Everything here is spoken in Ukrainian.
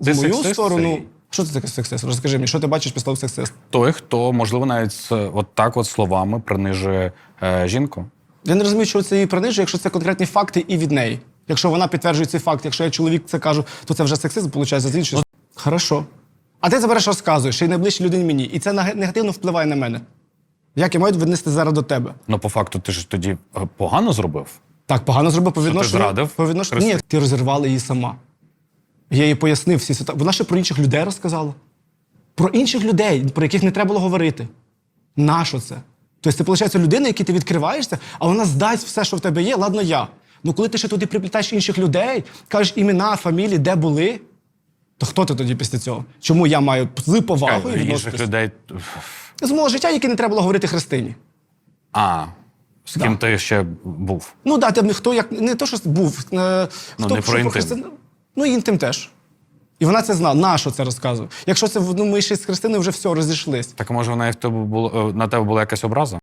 в Ти мою сексист сторону. цей? Що це таке сексист? Розкажи мені, що ти бачиш під словом сексист? Той, хто, можливо, навіть от так от словами принижує е, жінку. Я не розумію, що це її принижує, якщо це конкретні факти і від неї. Якщо вона підтверджує цей факт, якщо я чоловік це кажу, то це вже сексизм, виходить, з іншої. Хорошо. А ти забереш розказуєш, ще й найближчій людині мені. І це негативно впливає на мене. Як я маю віднести зараз до тебе? Ну, по факту, ти ж тоді е, погано зробив. Так, погано зробив по ти зрадив По відношенню. Ні, ти розірвала її сама. Я їй пояснив всі ситуації. Вона ще про інших людей розказала. Про інших людей, про яких не треба було говорити. Нащо це? Тобто, ти, виходить, людина, якій ти відкриваєшся, а вона здасть все, що в тебе є, ладно, я. Ну коли ти ще туди приплітаєш інших людей, кажеш імена, фамілії, де були, то хто ти тоді після цього? Чому я маю з повагою Чекай, інших людей. З мого життя, яке не треба було говорити Христині. А, з ким ти ще був? Ну да, ти хто як не то, що був. Е, Ну, хто не про інтим. Христин- Ну, і інтим теж. І вона це знала. На що це розказує? Якщо це ну, ми ще з Христиною вже все розійшлись. Так може вона і в тебе було, е, на тебе була якась образа?